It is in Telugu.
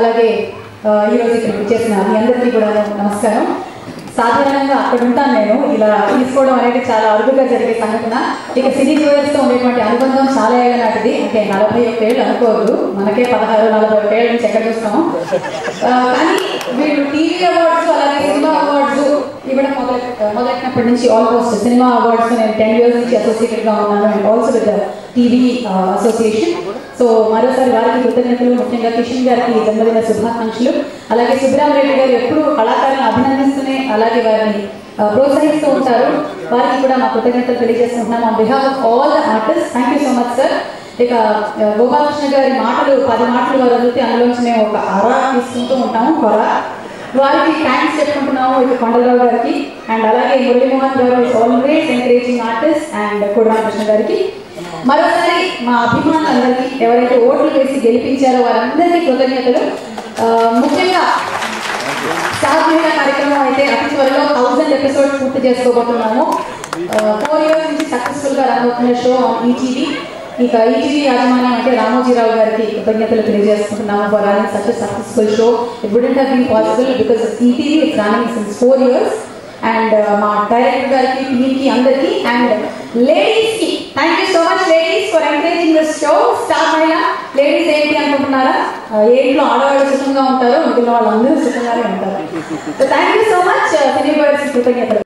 అలాగే ఈరోజు ఇక్కడికి చేసిన మీ అందరికీ కూడా నమస్కారం. సాధారణంగా అక్కడ ఉంటాను నేను. ఇలా తీసుకోవడం అనేది చాలా అరుదుగా జరిగే సంఘటన. ఇక సినీ తో ఉండేటువంటి అనుబంధం చాలా ఏళ్ళ నాటిది. అంటే నలభై ఒక్క ఏళ్ళు అనుకోవద్దు. మనకే పదహారు నలభై ఒక్క ఏళ్ళ నుంచి ఎక్కడ చూస్తాము కానీ వీళ్ళు టీవీ అవార్డ్స్ అలాగే సినిమా అవార్డ్స్ ఇవ్వడం మొదలు మొదలెట్టినప్పటి నుంచి ఆల్మోస్ట్ సినిమా అవార్డ్స్ నేను టెన్ ఇయర్స్ నుంచి అసోసియేటెడ్గా ఉన్నాను. And also with TV association so మరోసారి వారికి కృతజ్ఞతలు. ముఖ్యంగా కిషన్ గారికి జన్మదిన శుభాకాంక్షలు. అలాగే సుబ్రహ్మరెడ్డి గారు ఎప్పుడూ కళాకారులను అభినందిస్తూనే అలాగే వారిని uh, ప్రోత్సహిస్తూ ఉంటారు. వారికి కూడా మా కృతజ్ఞతలు తెలియజేస్తున్నాం on behalf of all the artist thank you so much sir ఇక uh, గోపాలకృష్ణ గారి మాటలు పది మాటలు వారు వదిలితే అందులోంచి మేము ఒక అర తీసుకుంటూ ఉంటాము కొర వారికి థ్యాంక్స్ చెప్పుకుంటున్నాము ఇక కొండలరావు గారికి. అండ్ అలాగే మురళీమోహన్ గారు ఆల్వేస్ ఎంకరేజింగ్ ఆర్టిస్ట్ అండ్ కుడరామకృష్ణ గారికి. మరోసారి మా అభిమానులందరికీ ఎవరైతే ఓట్లు వేసి గెలిపించారో వారందరికీ కృతజ్ఞతలు. ముఖ్యంగా సాధ్యమైన కార్యక్రమం అయితే అతి త్వరలో థౌసండ్ ఎపిసోడ్స్ పూర్తి చేసుకోబోతున్నాము. ఫోర్ ఇయర్స్ నుంచి సక్సెస్ఫుల్గా రన్ అవుతున్న షో ఈటీవీ ఇక ఈటీవీ యాజమాన్యం అంటే రామోజీరావు గారికి కృతజ్ఞతలు తెలియజేసుకుంటున్నాము for running such successful show it wouldn't have been possible because ETV it's running since four years and మా డైరెక్టర్ గారికి టీమ్కి అందరికీ అండ్ లేడీస్కి thank you so much ladies for encouraging this show star మహిళ లేడీస్ ఏంటి అనుకుంటున్నారా? ఆ, ఏ ఇంట్లో ఆడవాళ్ళు సుఖంగా ఉంటారో మిగిలిన వాళ్ళందరూ సుఖంగానే ఉంటారు. థ్యాంక్ యూ సో మచ్ కృతజ్ఞతలు